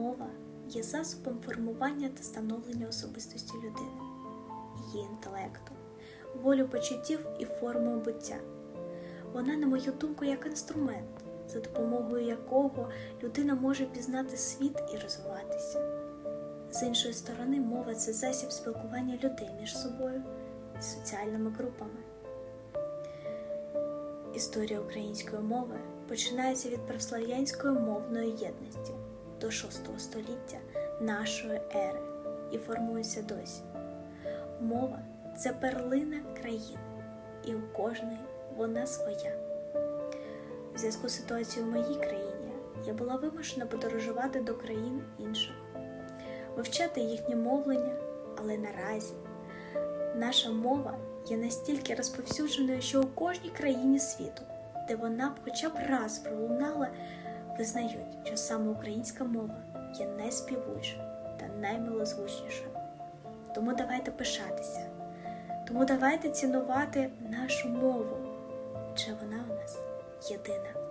Мова є засобом формування та становлення особистості людини, її інтелекту, волю почуттів і формою буття. Вона, на мою думку, як інструмент, за допомогою якого людина може пізнати світ і розвиватися. З іншої сторони, мова це засіб спілкування людей між собою і соціальними групами. Історія української мови починається від прослав'янської мовної єдності до VI століття нашої ери і формується досі. Мова це перлина країни, і у кожної вона своя. У зв'язку з ситуацією в моїй країні я була вимушена подорожувати до країн інших, вивчати їхнє мовлення, але наразі наша мова є настільки розповсюдженою, що у кожній країні світу, де вона б хоча б раз пролунала, визнають, що саме українська мова є найспівучою та наймилозвучнішою. Тому давайте пишатися, тому давайте цінувати нашу мову, адже вона у нас єдина.